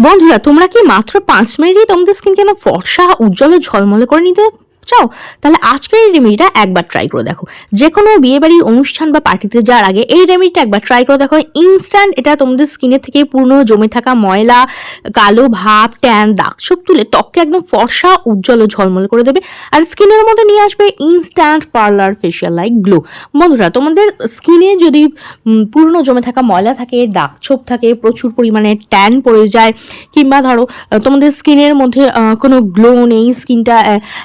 বন্ধুরা তোমরা কি মাত্র পাঁচ মিনিটই তোমাদের স্কিন কেন ফর্সা উজ্জ্বল ঝলমলে করে নিতে চাও, তাহলে আজকের এই রেমেডিটা একবার ট্রাই করে দেখো। যে কোনো বিয়েবাড়ি অনুষ্ঠান বা পার্টিতে যাওয়ার আগে এই রেমেডিটা একবার ট্রাই করে দেখো। ইনস্ট্যান্ট এটা তোমাদের স্কিনের থেকে পূর্ণ জমে থাকা ময়লা, কালো ভাব ট্যান দাগ ছোপ তুলে ত্বককে একদম ফর্সা, উজ্জ্বল ও ঝলমলে করে দেবে। আর স্কিনের মধ্যে নিয়ে আসবে instant parlour facial like glow বন্ধুরা, তোমাদের স্কিনে যদি পুরনো জমে থাকা ময়লা থাকে, দাগ ছোপ থাকে, প্রচুর পরিমাণে ট্যান পড়ে যায়, কিংবা ধরো, তোমাদের স্কিনের মধ্যে কোনো গ্লো নেই স্কিনটা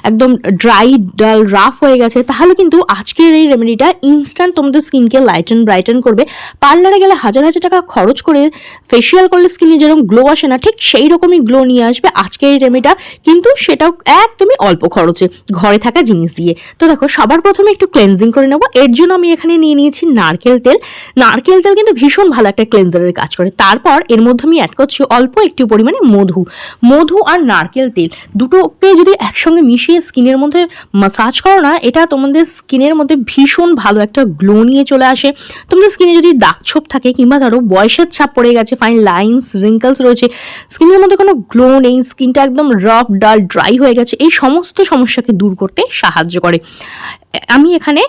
একদম ড্রাই ডাল রাফ হয়ে গেছে, তাহলে কিন্তু আজকের এই রেমেডিটা ইনস্ট্যান্ট তোমাদের স্কিনকে লাইটেন ব্রাইটেন করবে। পার্লারে গেলে হাজার হাজার টাকা খরচ করে ফেসিয়াল করলে স্কিনে যেরকম গ্লো আসে না, ঠিক সেই রকমই গ্লো নিয়ে আসবে আজকের এই রেমেডিটা কিন্তু সেটাও একদমই অল্প খরচে ঘরে থাকা জিনিস দিয়ে। তো দেখো, সবার প্রথমে একটু ক্লেনজিং করে নেব। এর জন্য আমি এখানে নিয়ে নিয়েছি নারকেল তেল। নারকেল তেল কিন্তু ভীষণ ভালো একটা ক্লেনজারের কাজ করে। তারপর এর মধ্যে আমি অ্যাড করছি অল্প একটু পরিমাণে মধু। মধু আর নারকেল তেল, দুটোকে যদি একসঙ্গে মিশিয়ে স্কিনের মাসাজ করো না, এটা তোমাদের স্কিনের মধ্যে ভীষণ ভালো একটা গ্লো নিয়ে চলে আসে। তোমাদের স্কিনে যদি দাগ ছোপ থাকে কিংবা ধরো বয়সের ছাপ পড়ে গেছে ফাইন লাইন্স রিঙ্কলস রয়েছে, স্কিনের মধ্যে কোনো গ্লো নেই, স্কিনটা একদম রাফ ডাল ড্রাই হয়ে গেছে, এই সমস্ত সমস্যাকে দূর করতে সাহায্য করে। আমি এখানে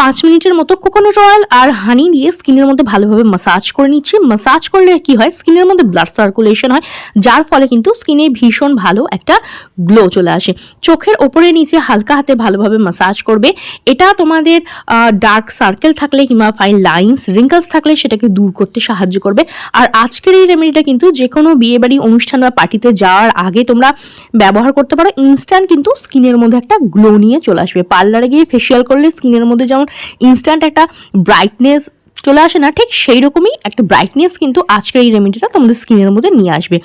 পাঁচ মিনিটের মতো কোকোনাট অয়েল আর হানি দিয়ে স্কিনের মধ্যে ভালোভাবে মাসাজ করে নিচ্ছি। মাসাজ করলে কি হয়? স্কিনের মধ্যে ব্লাড সার্কুলেশন হয়, যার ফলে কিন্তু স্কিনে ভীষণ ভালো একটা গ্লো চলে আসে। চোখের ওপরে নিচে হালকা হাতে ভালোভাবে মাসাজ করবে। এটা তোমাদের ডার্ক সার্কেল থাকলে কিংবা ফাইন লাইন্স রিঙ্কলস থাকলে সেটাকে দূর করতে সাহায্য করবে। আর আজকের এই রেমেডিটা কিন্তু যে কোনো বিয়েবাড়ি অনুষ্ঠান বা পার্টিতে যাওয়ার আগে তোমরা ব্যবহার করতে পারো। ইনস্ট্যান্ট কিন্তু স্কিনের মধ্যে একটা গ্লো নিয়ে চলে আসবে। পার্লারে গিয়ে ফেসিয়াল করলে স্কিনের মধ্যে যেমন ইনস্ট্যান্ট একটা ব্রাইটনেস চলে আসে না, ঠিক সেই রকমই একটা ব্রাইটনেস কিন্তু আজকের এই রেমেডিটা তোমাদের স্কিনের মধ্যে নিয়ে আসবে।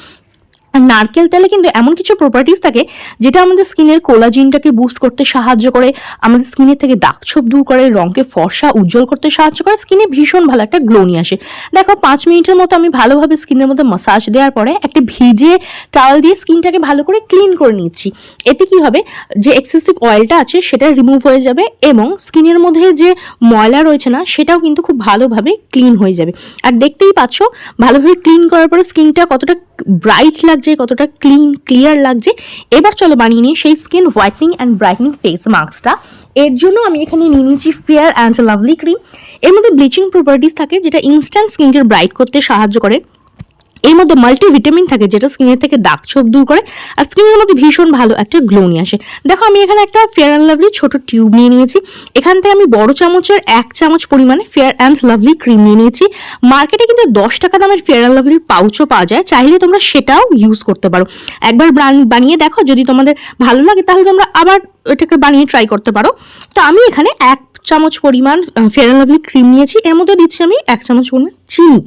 আর নারকেল তেলে কিন্তু এমন কিছু প্রপার্টিস থাকে যেটা আমাদের স্কিনের কোলাজিনটাকে বুস্ট করতে সাহায্য করে, আমাদের স্কিনের থেকে দাগ ছোপ দূর করে, রঙকে ফর্সা, উজ্জ্বল করতে সাহায্য করে স্কিনে ভীষণ ভালো একটা গ্লো নিয়ে আসে। দেখো, পাঁচ মিনিটের মতো আমি ভালোভাবে স্কিনের মধ্যে মাসাজ দেওয়ার পরে একটা ভিজে টাওয়াল দিয়ে স্কিনটাকে ভালো করে ক্লিন করে নিচ্ছি। এতে কি হবে? যে এক্সেসিভ অয়েলটা আছে, সেটা রিমুভ হয়ে যাবে এবং স্কিনের মধ্যে যে ময়লা রয়েছে না, সেটাও কিন্তু খুব ভালোভাবে ক্লিন হয়ে যাবে। আর দেখতেই পাচ্ছ, ভালোভাবে ক্লিন করার পরে স্কিনটা কতটা ব্রাইট লাগছে, কতটা ক্লিন ক্লিয়ার লাগছে। এবার চলো বানিয়ে নিই সেই skin whitening and brightening face মাস্কটা এর জন্য আমি এখানে নিয়ে নিয়েছি ফেয়ার অ্যান্ড লাভলি ক্রিম এর মধ্যে ব্লিচিং প্রপার্টিস থাকে, যেটা ইনস্ট্যান্ট স্কিনকে ব্রাইট করতে সাহায্য করে। এর মধ্যে মাল্টিভিটামিন থাকে, যেটা স্কিনের থেকে দাগ ছোপ দূর করে, আর স্কিনের মধ্যে ভীষণ ভালো একটা গ্লো নিয়ে আসে। দেখো, আমি এখানে একটা ফেয়ার অ্যান্ড লাভলি ছোট টিউব নিয়ে নিয়েছি। এখান থেকে আমি বড় চামচের এক চামচ পরিমাণে ফেয়ার অ্যান্ড লাভলি ক্রিম নিয়ে নিয়েছি। মার্কেটে কিন্তু দশ টাকা দামের ফেয়ার অ্যান্ড লাভলির পাউচও পাওয়া যায়। চাইলে তোমরা সেটাও ইউজ করতে পারো। একবার বানিয়ে দেখো, যদি তোমাদের ভালো লাগে, তাহলে তোমরা আবার এটাকে বানিয়ে ট্রাই করতে পারো। তো আমি এখানে এক চামচ পরিমাণ ফেয়ার অ্যান্ড লাভলি ক্রিম নিয়েছি। এর মধ্যে দিচ্ছি আমি এক চামচ পরিমাণ চিনি।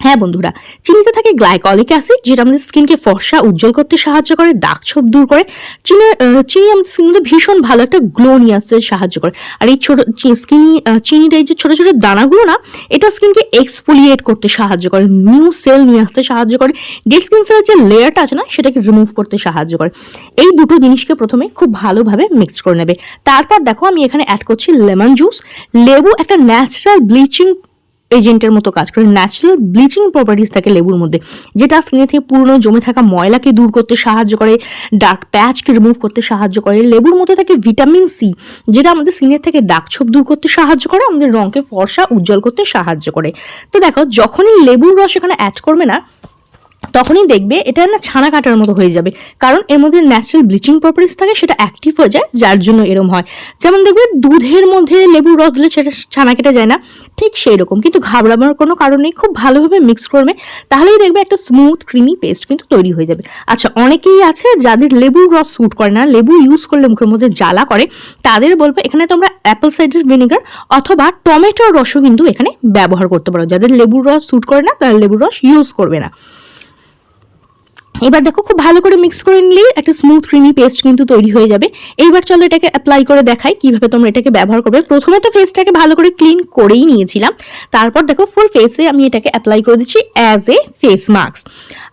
হ্যাঁ বন্ধুরা, চিনিতে থাকে গ্লাইকলিক অ্যাসিড, যেটা আমাদের স্কিনকে ফর্সা, উজ্জ্বল করতে সাহায্য করে, দাগ ছোপ দূর করে। চিনি চিনি আমাদের মধ্যে ভীষণ ভালো একটা গ্লো নিয়ে আসতে সাহায্য করে। আর এই ছোট স্কিনি চিনিটা এই যে ছোটো ছোটো দানাগুলো না, এটা স্কিনকে এক্সফোলিয়েট করতে সাহায্য করে নিউ সেল নিয়ে আসতে সাহায্য করে। ডেড স্কিন সেলের যে লেয়ারটা আছে না, সেটাকে রিমুভ করতে সাহায্য করে। এই দুটো জিনিসকে প্রথমে খুব ভালোভাবে মিক্স করে নেবে। তারপর দেখো, আমি এখানে অ্যাড করছি লেমন জুস লেবু একটা ন্যাচারাল ব্লিচিং এজেন্টের মতো কাজ করে। ন্যাচারাল ব্লিচিং প্রপার্টিস থাকে লেবুর মধ্যে, যেটা স্কিনে থেকে পুরনো জমে থাকা ময়লাকে দূর করতে সাহায্য করে ডার্ক প্যাচকে রিমুভ করতে সাহায্য করে। লেবুর মধ্যে থাকে ভিটামিন সি যেটা আমাদের স্কিনের থেকে দাগ ছোপ দূর করতে সাহায্য করে, আমাদের রঙকে ফর্সা উজ্জ্বল করতে সাহায্য করে। তো দেখো, যখনই লেবুর রস এখানে অ্যাড করবে না তখনই দেখবে এটা না ছানা কাটার মতো হয়ে যাবে। কারণ এর মধ্যে ন্যাচারাল ব্লিচিং প্রপার্টিস থাকে, সেটা অ্যাক্টিভ হয়ে যায়, যার জন্য এরম হয়। যেমন দেখবে দুধের মধ্যে লেবুর রস দিলে সেটা ছানা কেটে যায় না। ঠিক সেই রকম কিন্তু ঘাবড়ানোর কোনো কারণ নেই, খুব ভালোভাবে মিক্স করবে, তাহলেই দেখবে একটা স্মুথ ক্রিমি পেস্ট কিন্তু তৈরি হয়ে যাবে। আচ্ছা অনেকেই আছে যাদের লেবুর রস স্যুট করে না, লেবু ইউজ করলে মুখের মধ্যে জ্বালা করে, তাদের বলব এখানে তোমরা অ্যাপেল সাইডার ভিনেগার অথবা টমেটোর রসও কিন্তু এখানে ব্যবহার করতে পারো। যাদের লেবুর রস স্যুট করে না, তারা লেবুর রস ইউজ করবে না। এবার দেখো খুব ভালো করে মিক্স করে নিলেই একটা স্মুথ ক্রিমি পেস্ট কিন্তু তৈরি হয়ে যাবে। এইবার চলো এটাকে অ্যাপ্লাই করে দেখাই কীভাবে তোমরা এটাকে ব্যবহার করবে। প্রথমে তো ফেসটাকে ভালো করে ক্লিন করেই নিয়েছিলাম। তারপর দেখো ফুল ফেসে আমি এটাকে অ্যাপ্লাই করে দিচ্ছি অ্যাজ এ ফেস মাস্ক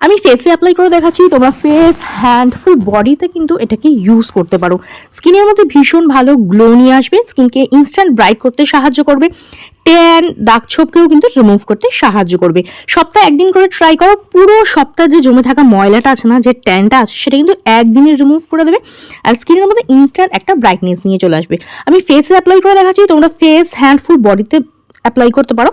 আমি ফেসে অ্যাপ্লাই করে দেখাচ্ছি, তোমরা ফেস হ্যান্ড ফুল বডিতে কিন্তু এটাকে ইউজ করতে পারো। স্কিনের মধ্যে ভীষণ ভালো গ্লো নিয়ে আসবে স্কিনকে ইনস্ট্যান্ট ব্রাইট করতে সাহায্য করবে। ট্যান দাগ ছোপকেও কিন্তু রিমুভ করতে সাহায্য করবে। সপ্তাহে একদিন করে ট্রাই করো, পুরো সপ্তাহে যে জমে থাকা ময়লাটা আছে না, যে ট্যানটা আছে, সেটা কিন্তু একদিনে রিমুভ করে দেবে আর স্কিনের মধ্যে ইনস্ট্যান্ট একটা ব্রাইটনেস নিয়ে চলে আসবে। আমি ফেসে অ্যাপ্লাই করে দেখাচ্ছি, তোমরা ফেস হ্যান্ড ফুল বডিতে অ্যাপ্লাই করতে পারো।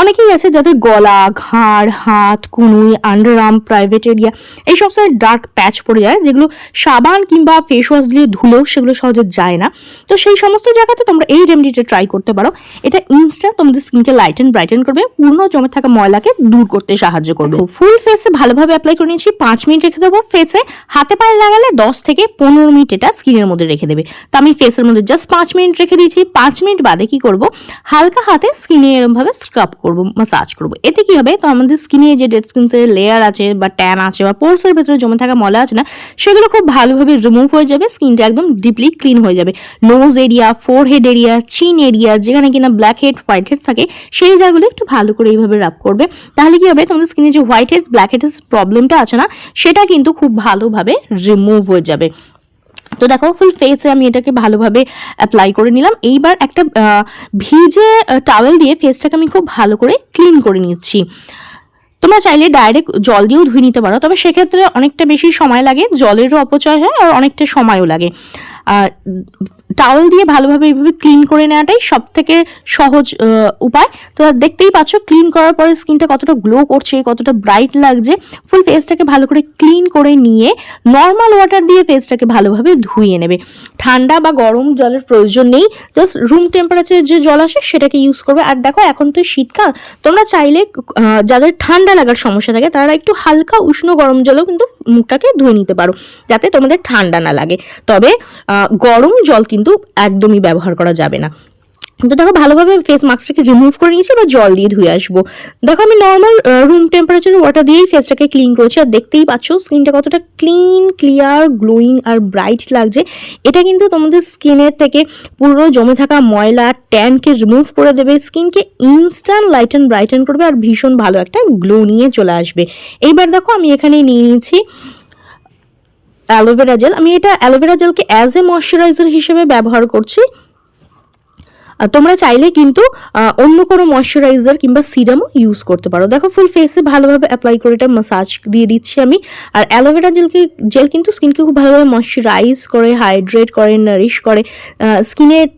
অনেকেই আছে যাদের গলা, ঘাড়, হাত, কুনুই আন্ডার আর্ম প্রাইভেট এরিয়া এই সব সাইড ডার্ক প্যাচ পড়ে যায়, যেগুলো সাবান কিংবা ফেস ওয়াশ দিয়ে ধুলেও সেগুলো সহজে যায় না। তো সেই সমস্ত জায়গাতে তোমরা এই রেমেডিটা ট্রাই করতে পারো। এটা ইনস্ট্যান্ট তোমাদের স্কিনকে লাইটেন ব্রাইটেন করবে, পূর্ণ জমে থাকা ময়লাকে দূর করতে সাহায্য করবে। ফুল ফেসে ভালোভাবে অ্যাপ্লাই করে নিয়েছি, পাঁচ মিনিট রেখে দেবো। ফেসে হাতে পায়ে লাগালে দশ থেকে পনেরো মিনিট এটা স্কিনের মধ্যে রেখে দেবে। তো আমি ফেসের মধ্যে জাস্ট পাঁচ মিনিট রেখে দিয়েছি, পাঁচ মিনিট বাদে কি করব? হালকা হাতে স্কিনে এরমভাবে স্ক্রাব করব মাসাজ করব। এতে কি হবে? তো আমাদের স্কিনে যে ডেড স্কিনসের লেয়ার আছে বা ট্যান আছে বা পোর্সের ভেতরে জমে থাকা ময়লা আছে না, সেগুলো খুব ভালোভাবে রিমুভ হয়ে যাবে স্কিনটা একদম ডিপলি ক্লিন হয়ে যাবে। Nose area forehead area chin area যেখানে কিনা ব্ল্যাক হেড হোয়াইট হেড থাকে, সেই জায়গাগুলো একটু ভালো করে এইভাবে রাব করবে। তাহলে কি হবে? তোমাদের স্কিনে যে হোয়াইট হেডস ব্ল্যাক হেডস প্রবলেমটা আছে না, সেটা কিন্তু খুব ভালোভাবে রিমুভ হয়ে যাবে। তো দেখো ফুল ফেসে আমি এটাকে ভালোভাবে অ্যাপ্লাই করে নিলাম। এইবার একটা ভিজে টাওয়েল দিয়ে ফেসটাকে আমি খুব ভালো করে ক্লিন করে নিচ্ছি। তোমরা চাইলে ডাইরেক্ট জল দিয়েও ধুয়ে নিতে পারো, তবে সেক্ষেত্রে অনেকটা বেশি সময় লাগে, জলেরও অপচয় হয় আর অনেকটা সময়ও লাগে। আর টাওয়েল দিয়ে ভালোভাবে এইভাবে ক্লিন করে নেওয়াটাই সব থেকে সহজ উপায়। তো দেখতেই পাচ্ছ ক্লিন করার পরে স্কিনটা কতটা গ্লো করছে, কতটা ব্রাইট লাগছে ফুল ফেসটাকে ভালো করে ক্লিন করে নিয়ে নর্মাল ওয়াটার দিয়ে ফেসটাকে ভালোভাবে ধুয়ে নেবে। ঠান্ডা বা গরম জলের প্রয়োজন নেই জাস্ট রুম টেম্পারেচারের যে জল আসে সেটাকে ইউজ করবে। আর দেখো, এখন তো শীতকাল, তোমরা চাইলে যাদের ঠান্ডা লাগার সমস্যা থাকে, তারা একটু হালকা উষ্ণ গরম জলেও কিন্তু মুখটাকে ধুয়ে নিতে পারো, যাতে তোমাদের ঠান্ডা না লাগে। তবে গরম জল কিন্তু একদমই ব্যবহার করা যাবে না। তো দেখো ভালোভাবে ফেস মাস্কটাকে রিমুভ করে নিয়েছি বা জল দিয়ে ধুয়ে আসব। দেখো আমি নর্মাল রুম টেম্পারেচার ওয়াটার দিয়েই ফেসটাকে ক্লিন করেছি, আর দেখতেই পাচ্ছ স্কিনটা কতটা ক্লিন ক্লিয়ার গ্লোয়িং আর ব্রাইট লাগছে। এটা কিন্তু তোমাদের স্কিনের থেকে পুরো জমে থাকা ময়লা ট্যানকে রিমুভ করে দেবে স্কিনকে ইনস্ট্যান্ট লাইটেন ব্রাইটেন করবে, আর ভীষণ ভালো একটা গ্লো নিয়ে চলে আসবে। এইবার দেখো আমি এখানে নিয়ে নিয়েছি অ্যালোভেরা জেল আমি এটা অ্যালোভেরা জেলকে অ্যাজ এ ময়শ্চারাইজার হিসেবে ব্যবহার করছি। তোমরা চাইলে কিন্তু অন্য কোনো ময়শ্চারাইজার কিংবা সিরামও ইউজ করতে পারো। দেখো ফুল ফেসে ভালোভাবে অ্যাপ্লাই করে এটা মাসাজ দিয়ে দিচ্ছি আমি। আর অ্যালোভেরা জেলকে জেল কিন্তু স্কিনকে খুব ভালোভাবে ময়শ্চারাইজ করে হাইড্রেট করে নারিশ করে। স্কিনের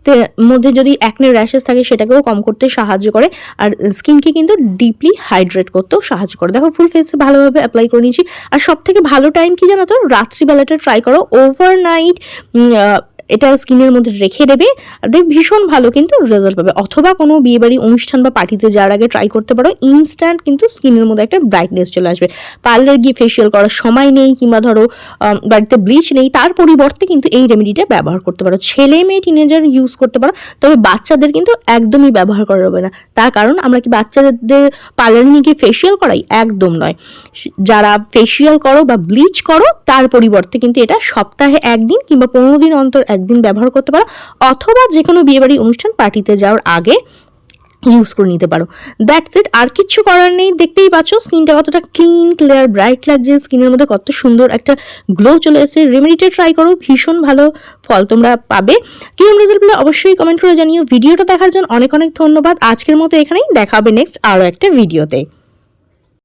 মধ্যে যদি অ্যাকনে র্যাশেস থাকে, সেটাকেও কম করতে সাহায্য করে। আর স্কিনকে কিন্তু ডিপলি হাইড্রেট করতেও সাহায্য করে। দেখো ফুল ফেসে ভালোভাবে অ্যাপ্লাই করে নিয়েছি। আর সব থেকে ভালো টাইম কি জানো তো? রাত্রিবেলাটা ট্রাই করো। ওভারনাইট এটা স্কিনের মধ্যে রেখে দেবে দেখ ভীষণ ভালো কিন্তু রেজাল্ট পাবে। অথবা কোনো বিয়েবাড়ি অনুষ্ঠান বা পার্টিতে যাওয়ার আগে ট্রাই করতে পারো ইনস্ট্যান্ট কিন্তু স্কিনের মধ্যে একটা ব্রাইটনেস চলে আসবে। পার্লার গিয়ে ফেসিয়াল করার সময় নেই কিংবা ধরো বাড়িতে ব্লিচ নেই, তার পরিবর্তে কিন্তু এই রেমেডিটা ব্যবহার করতে পারো। ছেলে মেয়ে টিনেজার ইউজ করতে পারো, তবে বাচ্চাদের কিন্তু একদমই ব্যবহার করা হবে না। তার কারণ আমরা কি বাচ্চাদের পার্লারে নিয়ে গিয়ে ফেসিয়াল করাই? একদম নয়। যারা ফেসিয়াল করো বা ব্লিচ করো, তার পরিবর্তে কিন্তু এটা সপ্তাহে একদিন কিংবা পনেরো দিন অন্তর একদিন ব্যবহার করতে পারো, অথবা যে কোনো বিয়েবাড়ি অনুষ্ঠান পার্টিতে যাওয়ার আগে ইউজ করে নিতে পারো। দ্যাটস ইট আর কিচ্ছু করার নেই। দেখতেই পাচ্ছ, স্কিনটা কতটা ক্লিন ক্লিয়ার ব্রাইট লাগছে। স্কিনের মধ্যে কত সুন্দর একটা গ্লো চলে এসেছে। রেমেডিটা ট্রাই করো। ভীষণ ভালো ফল তোমরা পাবে। কিরম রেজাল্ট অবশ্যই কমেন্ট করে জানিও। ভিডিওটা দেখার জন্য অনেক অনেক ধন্যবাদ। আজকের মতো এখানেই। দেখা হবে নেক্সট আরও একটা ভিডিওতে